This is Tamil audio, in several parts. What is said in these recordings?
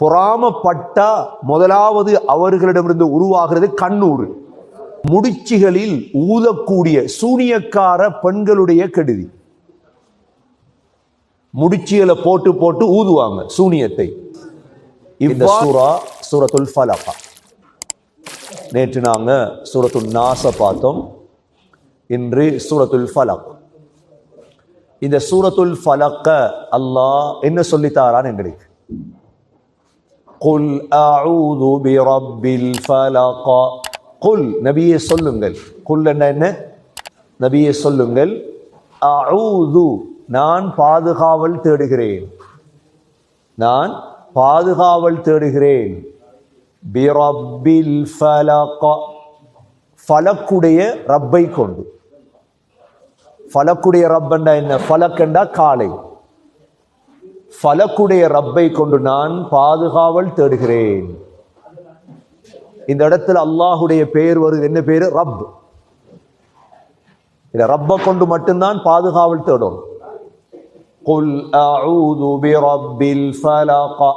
பொறாமப்பட்டா முதலாவது அவர்களிடமிருந்து உருவாகிறது கண்ணூறு முடிச்சுகளில் ஊதக்கூடிய சூனியக்கார பெண்களுடைய கெடுதி. முடிச்சுகளை போட்டு போட்டு ஊதுவாங்க சூனியத்தை. சூரத்துல் ஃபலகா. நேற்று நாங்க சூரத்துல் நாச பார்த்தோம். இன்று சூரத்துல் ஃபலக். இந்த சூரத்துல் ஃபலக்க அல்லாஹ் என்ன சொல்லித்தாரான் எங்களுக்கு? குல் அஊது பி ரப்பில் ஃபலக குல் நபியே சொல்லுங்கள் குல் என்ன? என்ன நபியே சொல்லுங்கள் அஊது நான் பாதுகாவல் தேடுகிறேன். நான் பாதுகாவல் தேடுகிறேன். பி ரப்பில் ஃபலக ஃபலக்குடைய ரப்பை கொண்டு. ஃபலக்குடைய ரப்பண்டா என்ன? ஃபலக்கண்டா காலை. ஃபலக்குடைய ரப்பை கொண்டு நான் பாதுகாவல் தேடுகிறேன் இந்த இடத்துல அல்லாஹுடைய பெயர் வருது என்ன பேரு ரப் இந்த ரப்பை கொண்டு மட்டும்தான் பாதுகாவல் தேடும் குல் அஊது பிரப்பில் ஃபலக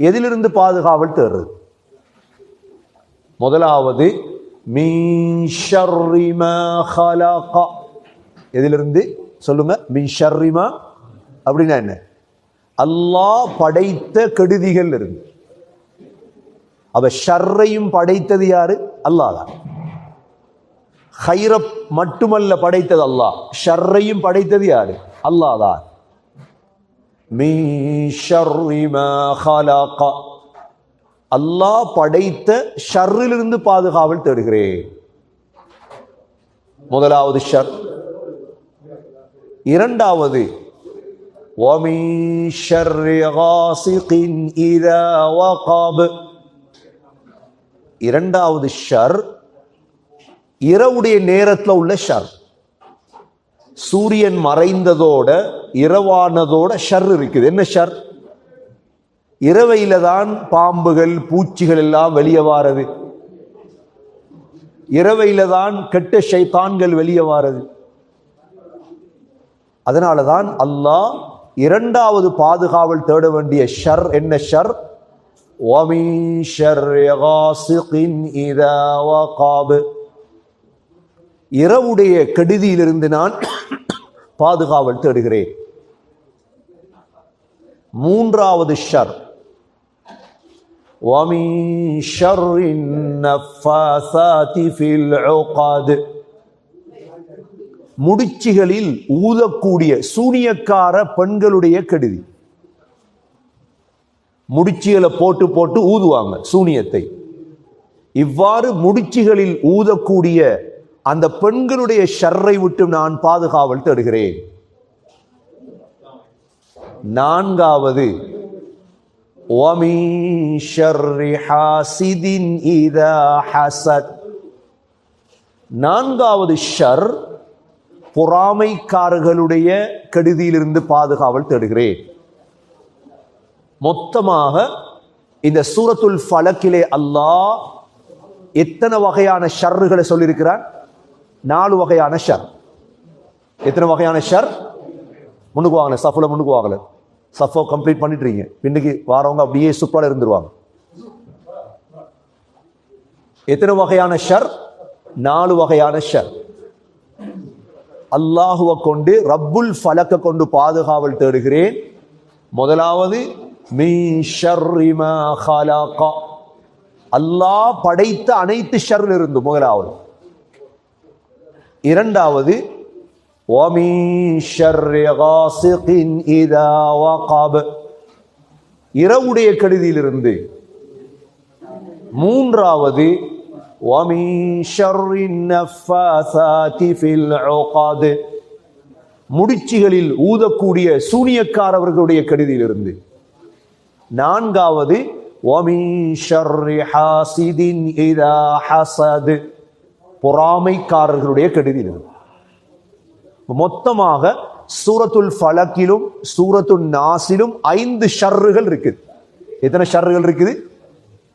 எதிலிருந்து பாதுகாவல் தேடுறது முதலாவது ஷர்ரி எதிலிருந்து சொல்லுங்க மின் ஷர்ரிமா அப்படின்னா என்ன? அல்லாஹ் படைத்த கெடுதிகள் இருந்து. அவ ஷர்ரையும் படைத்தது யாரு? அல்லாஹ் தான். ஹைரப் மட்டுமல்ல படைத்தது அல்லாஹ். ஷர்ரையும் படைத்தது யாரு? அல்லாஹ் தான். மீன் அல்லாஹ் படைத்த ஷர்ரிலிருந்து பாதுகாவல் தேடுகிறேன். முதலாவது ஷர். இரண்டாவது وَمِن شَرِّ غَاسِقٍ إِذَا وَقَبَ இரண்டாவது ஷர் இரவுடைய நேரத்துல உள்ள ஷர் சூரியன் மறைந்ததோட இரவானதோட ஷர் இருக்குது என்ன ஷர் இரவையில தான் பாம்புகள் பூச்சிகள் எல்லாம் வெளியே வாரது இரவையில தான் கெட்ட ஷைத்தான்கள் வெளியே வாரது அதனால தான் அல்லாஹ் இரண்டாவது பாதுகாவல் தேட வேண்டிய ஷர் என்ன ஷர்? இரவுடைய கெடுதியிலிருந்து நான் பாதுகாவல் தேடுகிறேன். மூன்றாவது ஷர். ومن شر النفاثات في العقد முடிச்சிகளில் ஊதக்கூடிய சூனியக்கார பெண்களுடைய கெடுதி. முடிச்சிகளை போட்டு போட்டு ஊதுவாங்க சூனியத்தை. இவ்வாறு முடிச்சிகளில் ஊதக்கூடிய அந்த பெண்களுடைய ஷர்ரை விட்டு நான் பாதுகாவல் தருகிறேன் நான்காவது நான்காவது ஷர் பொறாமைக்காரர்களுடைய கெடுதியிலிருந்து பாதுகாவல் தேடுகிறேன். மொத்தமாக இந்த சூரத்துல் ஃபலக்கிலே அல்லாஹ் எத்தனை வகையான ஷர்ருகளை சொல்லியிருக்கிறான்? நாலு வகையான ஷர். எத்தனை வகையான ஷர்? முன்னுக்கு வாங்கல சஃபில் முன்னுக்கு வாங்கல. சஃபோ கம்ப்ளீட் பண்ணிட்டுறீங்க பின்னுக்கு வாரவங்க அப்படியே சூப்பராக இருந்துருவாங்க. எத்தனை வகையான ஷர்? நாலு வகையான ஷர். அல்லாஹுவை கொண்டு ரப்புல் ஃபலக்க கொண்டு பாதுகாவல் தேடுகிறேன். முதலாவது அல்லாஹ் படைத்த அனைத்து ஷர்ல இருந்து முதலாவது. இரண்டாவது இரவுடைய கடுதியிலிருந்து. மூன்றாவது ومن شر النفاثات في العقد. முடிச்சுகளில் ஊதக்கூடிய சூனியக்காரவர்களுடைய கடிதியிலிருந்து. நான்காவது பொறாமைக்காரர்களுடைய கெடுதியிலிருந்து. மொத்தமாக சூரத்துல் ஃபலக்கிலும் சூரத்துல் நாசிலும் ஐந்து ஷர்ருகள் இருக்குது. எத்தனை ஷர்ருகள் இருக்குது?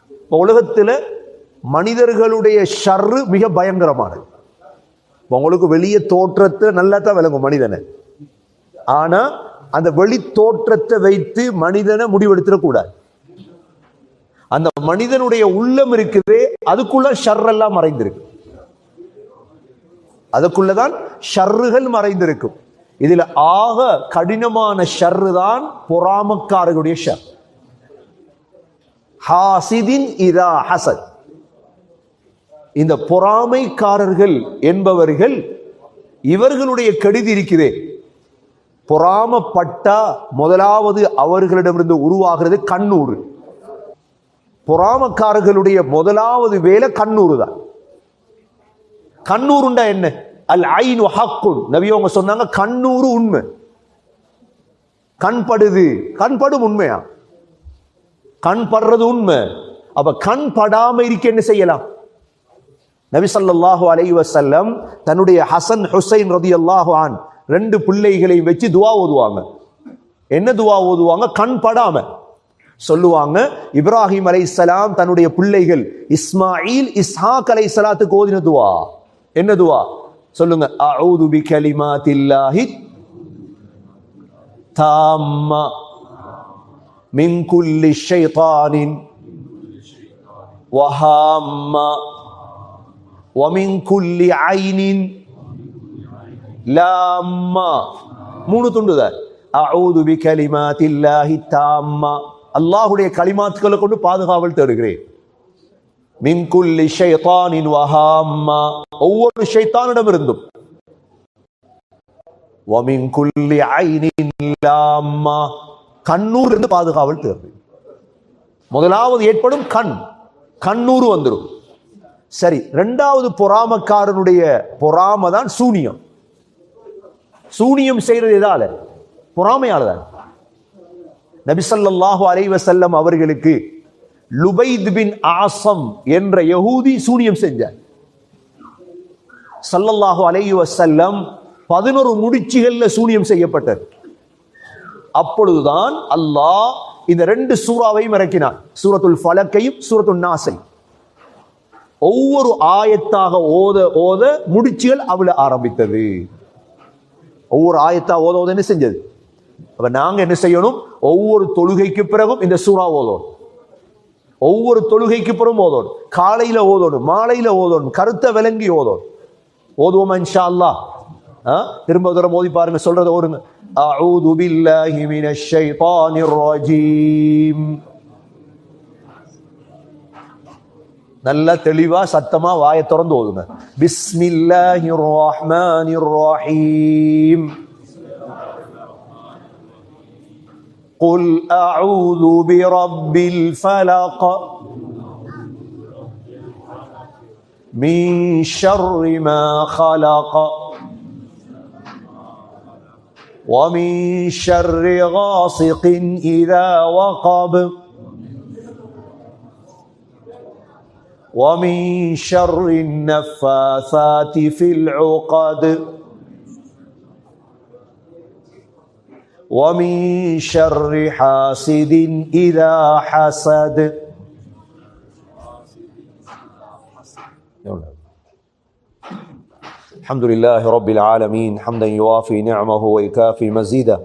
இப்போ உலகத்தில் மனிதர்களுடைய ஷர்ரு மிக பயங்கரமானது. உங்களுக்கு வெளியே தோற்றத்தை நல்லா தான் விளங்கும் மனிதனை. ஆனா அந்த வெளி தோற்றத்தை வைத்து மனிதனை முடிவெடுத்துடக்கூடாது. அந்த மனிதனுடைய உள்ளம் இருக்குதே அதுக்குள்ள ஷர்ரெல்லாம் மறைந்திருக்கு. அதுக்குள்ளதான் ஷர்றுகள் மறைந்திருக்கும். இதுல ஆக கடினமான ஷர்ரு தான் பொறாமக்காரர்களுடைய ஷர் ஹாசிதின் இதா ஹசத். இந்த பொறாமைக்காரர்கள் என்பவர்கள் இவர்களுடைய கெடுதி இருக்கிறே. பொறாமப்பட்டா முதலாவது அவர்களிடமிருந்து உருவாகிறது கண்ணூறு. பொறாமக்காரர்களுடைய முதலாவது வேலை கண்ணூறு தான். கண்ணூருண்டா என்ன? அல் ஐனு ஹக்குன். நவியவங்க சொன்னாங்க கண்ணூறு உண்மை. கண்படுது. கண்படும் உண்மையா? கண் படுறது உண்மை. அப்ப கண் படாம இருக்க என்ன செய்யலாம்? நபிசல்லாஹு அலை வசல்லம் தன்னுடைய ஹசன் ஹுசைன் ரதியல்லாஹு அன் ரெண்டு பிள்ளைகளை வச்சு துவா ஓதுவாங்க. என்ன துவா ஓதுவாங்க? கண் படாம. சொல்லுவாங்க இப்ராஹிம் அலை சலாம் தன்னுடைய பிள்ளைகள் இஸ்மாயில் இஸ்ஹாக் அலைஹிஸ்ஸலாத்துக்கு ஓதின துவா. என்ன துவா? சொல்லுங்க அவுது பி கலிமாத்தில்லாஹி தாம்மா மின் குல்லி ஷைத்தானின் வஹாம்மா. ஒமிங் குல்லி ஐனின் லாம்மா மூணு துண்டுதல் அவுது பி கலிமா தில்லாஹி தாம்மா அல்லாஹுடைய களிமாத்துக்களை கொண்டு பாதுகாவல் தேடுகிறேன். மின்குல்லி ஷைத்தானின் வஹாம்மா ஒவ்வொரு ஷைத்தானிடம் இருந்தும் வமின்குல்லி ஐனின் லாம்மா கண்ணூர் இருந்து பாதுகாவல் தேடுகிறேன். முதலாவது ஏற்படும் கண். கண்ணூர் வந்துடும் சரி ரெண்டாவது பொறாமக்காரனுடைய பொறாம தான் சூனியம். சூனியம் செய்யறது எதால? பொறாமையால தான் நபிசல்லாஹு அலைவசல்லம் அவர்களுக்கு லுபைத் பின் ஆசம் என்ற யகூதி சூனியம் செஞ்சார். சல்லல்லாஹு அலையு வசல்லம் பதினொரு முடிச்சுகள்ல சூனியம் செய்யப்பட்டது. அப்பொழுதுதான் அல்லாஹ் இந்த ரெண்டு சூறாவையும் இறக்கினான். சூரத்துல் ஃபலக்கையும் சூரத்துல் நாசையும். ஒவ்வொரு ஆயத்தாக ஓத ஓத முடிச்சுகள் அவளை ஆரம்பித்தது. ஒவ்வொரு ஆயத்தா ஓத ஓத என்ன செஞ்சது? அப்ப நாங்க என்ன செய்யணும்? ஒவ்வொரு தொழுகைக்கு பிறகும் இந்த சூறா ஓதணும். ஒவ்வொரு தொழுகைக்கு பிறகும் ஓதணும். காலையில ஓதோணும் மாலையில ஓதோணும் கருத்தை விளங்கி ஓதணும். ஓதுவோமா இன்ஷா அல்லாஹ் ஆ? திரும்ப தூரம் ஓதி பாருங்க சொல்றத ஓருங்க அஊது பில்லாஹி மினஷ் ஷைத்தானிர் ரஜீம். நல்லா தெளிவா சத்தமா வாயை திறந்து ஓதுங்க பிஸ்மில்லாஹிர் ரஹ்மானிர் ரஹீம் قل أعوذ برب الفلق من شر ما خلق ومن شر غاسق إذا وقب ومن شر النفاثات في العقد. ومن شر حاسد إذا حسد. الحمد لله رب العالمين. حمدا يوافي نعمه ويكافي مزيده.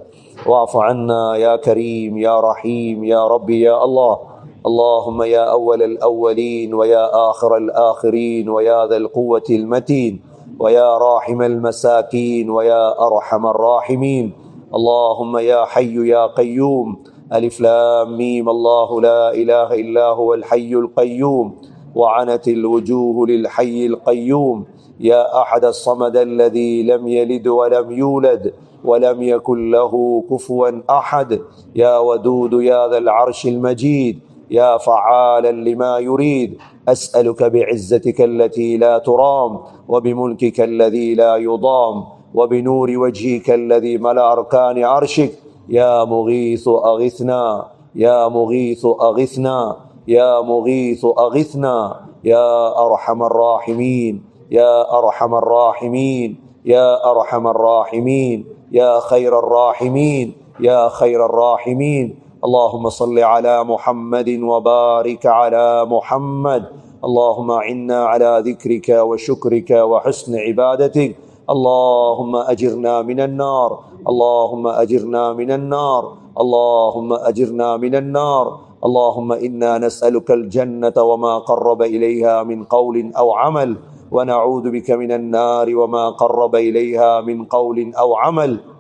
واعف عنا يا كريم يا رحيم يا ربي يا الله. اللهم يا أول الأولين ويا آخر الآخرين ويا ذا القوة المتين ويا راحم المساكين ويا أرحم الراحمين. اللهم يا حي يا قيوم. ألف لام ميم. الله لا إله إلا هو الحي القيوم. وعنت الوجوه للحي القيوم. يا أحد الصمد الذي لم يلد ولم يولد ولم يكن له كفوا أحد. يا ودود يا ذا العرش المجيد. يا فعالا لما يريد. أسألك بعزتك التي لا ترام وبملكك الذي لا يضام وبنور وجهك الذي ملا أركان عرشك. يا مغيث أغثنا يا مغيث أغثنا يا مغيث أغثنا يا أرحم الراحمين يا أرحم الراحمين يا أرحم الراحمين يا خير الراحمين يا خير الراحمين. اللهم صل على محمد وبارك على محمد. اللهم اعنا على ذكرك وشكرك وحسن عبادتك. اللهم أجرنا من النار. اللهم أجرنا من النار. اللهم أجرنا من النار. اللهم إنا نسألك الجنة وما قرب إليها من قول أو عمل. ونعوذ بك من النار وما قرب إليها من قول أو عمل.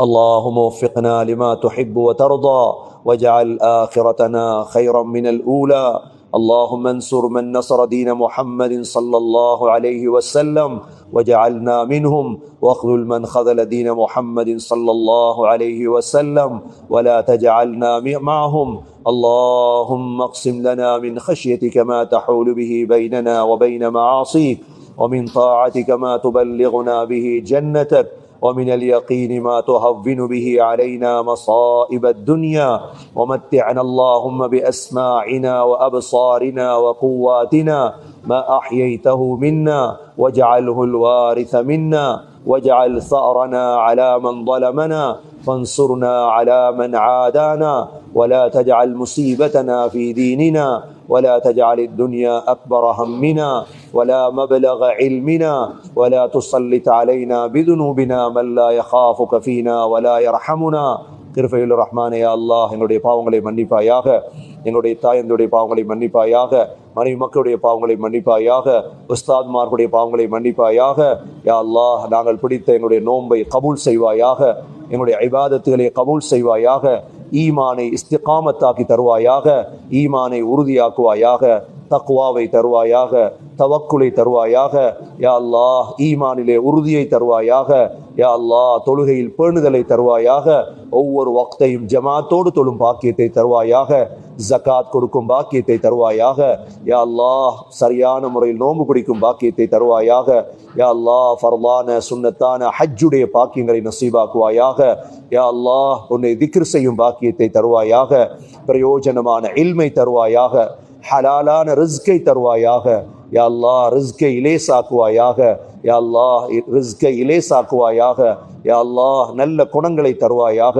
اللهم وفقنا لما تحب وترضى واجعل آخرتنا خيرا من الأولى. اللهم انصر من نصر دين محمد صلى الله عليه وسلم وجعلنا منهم واخذل من خذل دين محمد صلى الله عليه وسلم ولا تجعلنا معهم. اللهم اقسم لنا من خشيتك ما تحول به بيننا وبين معاصيك ومن طاعتك ما تبلغنا به جنتك ومن اليقين ما تهون به علينا مصائب الدنيا. ومتعنا اللهم بأسماعنا وأبصارنا وقواتنا ما أحييته منا واجعله الوارث منا واجعل ثأرنا على من ظلمنا فانصرنا على من عادانا. ولا تجعل مصيبتنا في ديننا ولا تجعل الدنيا أكبر همنا. ولا مبلغ علمنا ولا تسلط علينا بذنوبنا من لا يخافك فينا ولا يرحمنا கிருபையுள்ள ரஹ்மானே யா அல்லாஹ் எங்களுடைய பாவங்களை மன்னிப்பாயாக எங்களுடைய தாயந்தருடைய பாவங்களை மன்னிப்பாயாக மனைவி மக்களுடைய பாவங்களை மன்னிப்பாயாக உஸ்தாத்மார்களுடைய பாவங்களை மன்னிப்பாயாக யா அல்லாஹ் நாங்கள் பிடித்த எங்களுடைய நோன்பை கபூல் செய்வாயாக எங்களுடைய ஐபாதத்துகளை கபூல் செய்வாயாக ஈமானை இஸ்திகாமத்தாக்கி தருவாயாக ஈமானை உறுதியாக்குவாயாக தக்குவாவை தருவாயாக தவக்குலை தருவாயாக யா அல்லா ஈமானிலே உறுதியை தருவாயாக யா அல்லா தொழுகையில் பேணுதலை தருவாயாக ஒவ்வொரு வக்தையும் ஜமாத்தோடு தொழும் பாக்கியத்தை தருவாயாக ஜக்காத் கொடுக்கும் பாக்கியத்தை தருவாயாக யா அல்லா சரியான முறையில் நோன்பு பிடிக்கும் பாக்கியத்தை தருவாயாக யா அல்லா ஃபர்லான சுன்னத்தான ஹஜ்ஜுடைய பாக்கியங்களை நசீபாக்குவாயாக யா அல்லா உன்னை திக்ரு செய்யும் பாக்கியத்தை தருவாயாக பிரயோஜனமான இல்மை தருவாயாக ஹலாலான ரிஸ்கை தருவாயாக. யா அல்லா ரிஸ்கை இலேசாக்குவாயாக. யா அல்லாஹ் ரிஸ்கை இலேசாக்குவாயாக. யா அல்லாஹ் நல்ல குணங்களை தருவாயாக.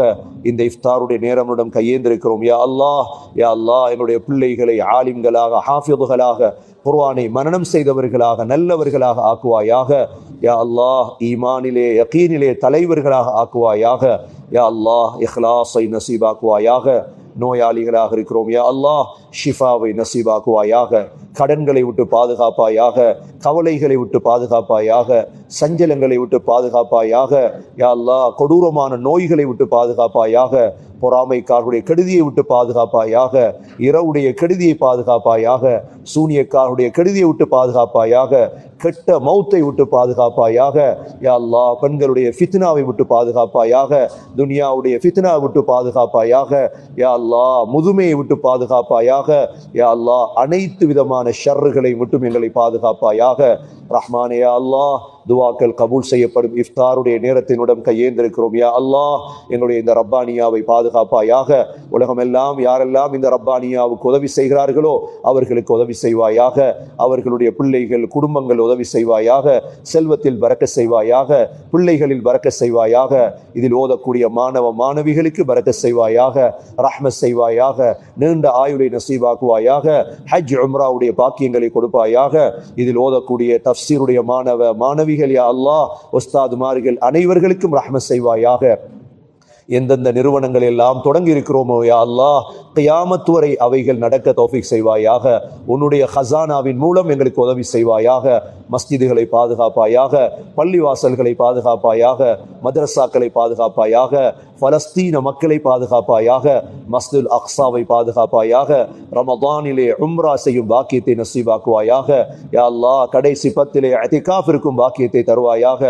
இந்த இஃப்தாருடைய நேரமுடன் கையேந்திருக்கிறோம். யா அல்லாஹ் யா அல்லாஹ் என்னுடைய பிள்ளைகளை ஆலிம்களாக ஹாஃபிதுகளாக குர்வானை மனனம் செய்தவர்களாக நல்லவர்களாக ஆக்குவாயாக. யா அல்லாஹ் ஈமானிலே யகீனிலே தலைவர்களாக ஆக்குவாயாக. யா அல்லாஹ் இஹ்லாஸை நசீபாக்குவாயாக. நோயாளிகளாக இருக்கிறோம். யா அல்லாஹ் ஷிஃபாவை நசீபாக்குவாயாக கடன்களை விட்டு பாதுகாப்பாயாக கவலைகளை விட்டு பாதுகாப்பாயாக சஞ்சலங்களை விட்டு பாதுகாப்பாயாக யாழ்லா கொடூரமான நோய்களை விட்டு பாதுகாப்பாயாக பொறாமைக்காரருடைய கெடுதியை விட்டு பாதுகாப்பாயாக இரவுடைய கெடுதியை பாதுகாப்பாயாக சூனியக்காரருடைய கெடுதியை விட்டு பாதுகாப்பாயாக கெட்ட மௌத்தை விட்டு பாதுகாப்பாயாக யாழ்லா பெண்களுடைய ஃபித்னாவை விட்டு பாதுகாப்பாயாக துனியாவுடைய ஃபித்னாவை விட்டு பாதுகாப்பாயாக யாழ்லா முதுமையை விட்டு பாதுகாப்பாயாக யா அல்லாஹ் அனைத்து விதமான ஷர்றுகளை விட்டும் எங்களை பாதுகாப்பாயாக ரஹ்மானே அல்லாஹ் துவாக்கள் கபூல் செய்யப்படும். இஃப்தாருடைய நேரத்தினுடன் கையேந்திருக்கிறோம். யா அல்லாஹ் என்னுடைய இந்த ரப்பானியாவை பாதுகாப்பாயாக உலகமெல்லாம் யாரெல்லாம் இந்த ரப்பானியாவுக்கு உதவி செய்கிறார்களோ அவர்களுக்கு உதவி செய்வாயாக அவர்களுடைய பிள்ளைகள் குடும்பங்கள் உதவி செய்வாயாக செல்வத்தில் பறக்க செய்வாயாக பிள்ளைகளில் பறக்க செய்வாயாக இதில் ஓதக்கூடிய மாணவ மாணவிகளுக்கு பறக்க செய்வாயாக ரஹ்ம செய்வாயாக நீண்ட ஆயுளை நசீவாக்குவாயாக ஹஜ் உம்ராவுடைய பாக்கியங்களை கொடுப்பாயாக இதில் ஓதக்கூடிய தப்சீருடைய மாணவ மாணவிகள் யா அல்லா உஸ்தாதுமார்கள் அனைவர்களுக்கும் ரஹ்ம செய்வாயாக. எந்தெந்த நிறுவனங்கள் எல்லாம் தொடங்கி இருக்கிறோமோ யா அல்லாஹ் கியாமத்து வரை அவைகள் நடக்க தோஃபிக் செய்வாயாக. உன்னுடைய ஹசானாவின் மூலம் எங்களுக்கு உதவி செய்வாயாக. மஸ்ஜிதுகளை பாதுகாப்பாயாக பள்ளிவாசல்களை பாதுகாப்பாயாக மதரசாக்களை பாதுகாப்பாயாக பலஸ்தீன மக்களை பாதுகாப்பாயாக மஸ்துல் அக்ஸாவை பாதுகாப்பாயாக ரமதானிலே உம்ரா செய்யும் பாக்கியத்தை நசீபாக்குவாயாக. யா அல்லா கடைசி பத்திலே அதிகாஃப் இருக்கும் பாக்கியத்தை தருவாயாக.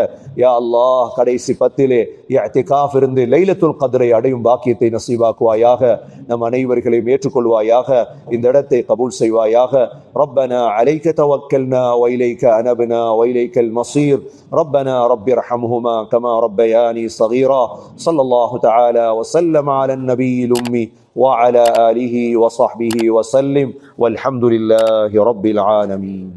யா அல்லாஹ் கடைசி பத்திலே அத்திகாஃப் இருந்து லைலத்துல் கதிரை அடையும் பாக்கியத்தை நசீபாக்குவாயாக நம் அனைவர்களையும் ஏற்றுக்கொள்வாயாக இந்த இடத்தை கபூல் செய்வாயாக ربنا عليك توكلنا وإليك أنبنا وإليك المصير ربنا رب ارحمهما كما ربياني صغيرا صلى الله تعالى وسلم على النبي الأمي وعلى آله وصحبه وسلم والحمد لله رب العالمين